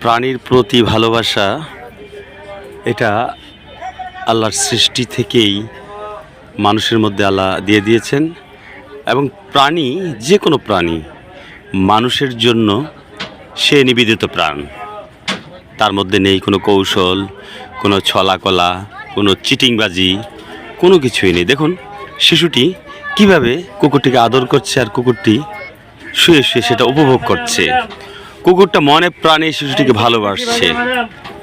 প্রাণীর প্রতি ভালোবাসা, এটা আল্লাহর সৃষ্টি থেকেই মানুষের মধ্যে আল্লাহ দিয়ে দিয়েছেন। এবং প্রাণী যে কোনো প্রাণী, মানুষের জন্য সে নিবেদিত প্রাণ। তার মধ্যে নেই কোনো কৌশল, কোনো ছলাকলা, কোনো চিটিংবাজি, কোনো কিছুই নেই। দেখুন শিশুটি কীভাবে কুকুরটিকে আদর করছে আর কুকুরটি শুয়ে শুয়ে সেটা উপভোগ করছে? কুকুরটা মনে প্রাণে শিশুটিকে ভালোবাসছে।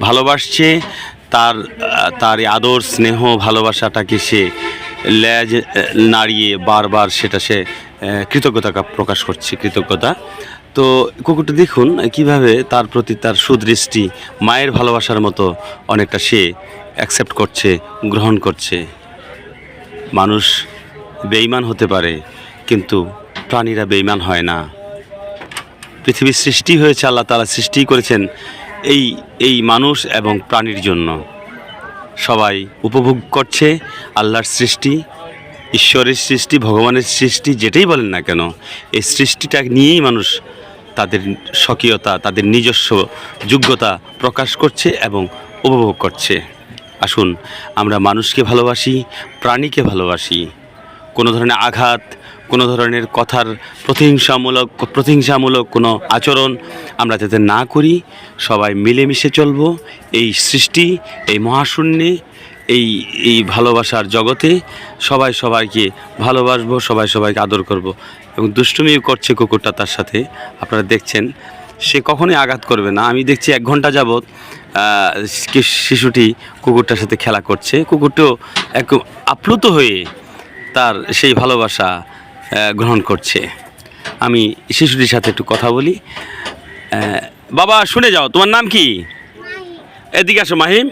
ভালোবাসছে, তার তার আদর, স্নেহ, ভালোবাসাটাকে সে লেজ নাড়িয়ে বারবার সেটা সে কৃতজ্ঞতা প্রকাশ করছে, কৃতজ্ঞতা। তো কুকুরটা দেখুন কীভাবে তার প্রতি তার সুদৃষ্টি, মায়ের ভালোবাসার মতো অনেকটা সে অ্যাকসেপ্ট করছে, গ্রহণ করছে। মানুষ বেইমান হতে পারে, কিন্তু প্রাণীরা বেইমান হয় না। পৃথিবীর সৃষ্টি হয়েছে, আল্লাহ তালা সৃষ্টি করেছেন এই এই মানুষ এবং প্রাণীর জন্য। সবাই উপভোগ করছে আল্লাহর সৃষ্টি, ঈশ্বরের সৃষ্টি, ভগবানের সৃষ্টি, যেটাই বলেন না কেন, এই সৃষ্টিটা নিয়েই মানুষ তাদের স্বকীয়তা, তাদের নিজস্ব যোগ্যতা প্রকাশ করছে এবং উপভোগ করছে। আসুন, আমরা মানুষকে ভালোবাসি, প্রাণীকে ভালোবাসি। কোনো ধরনের আঘাত, কোনো ধরনের কথার প্রতিহিংসামূলক প্রতিহিংসামূলক কোনো আচরণ আমরা যাতে না করি, সবাই মিলেমিশে চলব এই সৃষ্টি, এই মহাশূন্যে, এই এই ভালোবাসার জগতে। সবাই সবাইকে ভালোবাসবো, সবাই সবাইকে আদর করব। এবং দুষ্টুমিও করছে কুকুরটা তার সাথে। আপনারা দেখছেন, সে কখনোই আঘাত করবে না। আমি দেখছি এক ঘণ্টা কি- শিশুটি কুকুরটার সাথে খেলা করছে। কুকুরটিও এক আপ্লুত হয়ে তার সেই ভালোবাসা গ্রহণ করছে। আমি শিশুটির সাথে একটু কথা বলি। বাবা শুনে যাও তোমার নাম কি? এদিকে আসো মাহিম।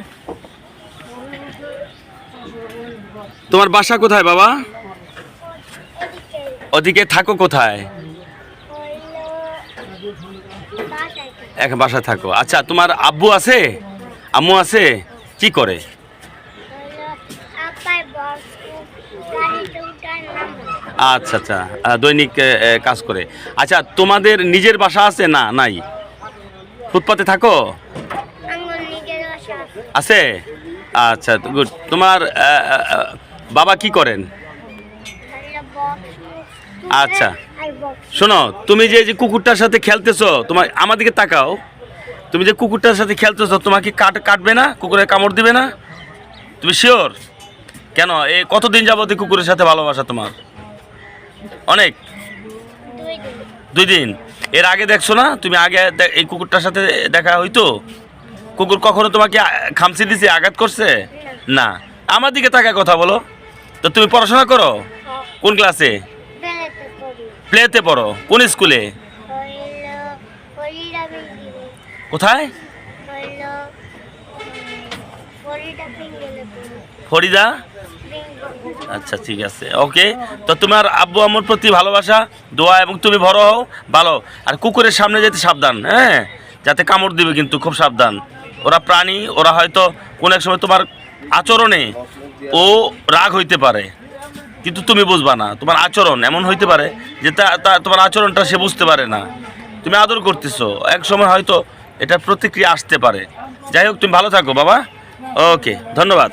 তোমার বাসা কোথায় বাবা? ওদিকে থাকো কোথায়? এক বাসায় থাকো। আচ্ছা তোমার আব্বু আছে? আম্মু আছে? কি করে? আচ্ছা আচ্ছা। দৈনিক কাজ করে। আচ্ছা তোমাদের নিজের বাসা আছে না নাই? ফুটপাতে থাকো? আছে? আচ্ছা গুড। তোমার বাবা কি করেন? আচ্ছা। শোনো তুমি যে যে কুকুরটার সাথে খেলতেছো তোমার আমার দিকে তাকাও। তুমি যে কুকুরটার সাথে খেলতেছো তোমাকে কাট কাটবে না? কুকুরে কামড় দিবে না? তুমি শিওর কেন? এ কতদিন যাবত কুকুরের সাথে ভালোবাসা তোমার? অনেক? দুই দিন। এর আগে দেখছ না? তুমি আগে এই কুকুরটার সাথে দেখা হইতো? কুকুর কখনো তোমাকে খামচি দিছে আঘাত করছে? না। আমার দিকে তাকায় কথা বলো। তো তুমি পড়াশোনা করো? কোন ক্লাসে? প্লেতে পড়ো। কোন স্কুলে? কোথায়? ফরিদা? আচ্ছা ঠিক আছে। ওকে তো তোমার আব্বু আম্মুর প্রতি ভালোবাসা, দোয়া এবং তুমি বড় হও, ভালো। আর কুকুরের সামনে যেতে সাবধান হ্যাঁ? যাতে কামড় দিবে কিন্তু খুব সাবধান। ওরা প্রাণী, ওরা হয়তো কোনো এক সময় তোমার আচরণে ও রাগ হইতে পারে। কিন্তু তুমি বুঝবা না, তোমার আচরণ এমন হইতে পারে যে তোমার আচরণটা সে বুঝতে পারে না। তুমি আদর করতেছো, এক সময় হয়তো এটা প্রতিক্রিয়া আসতে পারে। যাই হোক, তুমি ভালো থাকো, বাবা। ওকে ধন্যবাদ।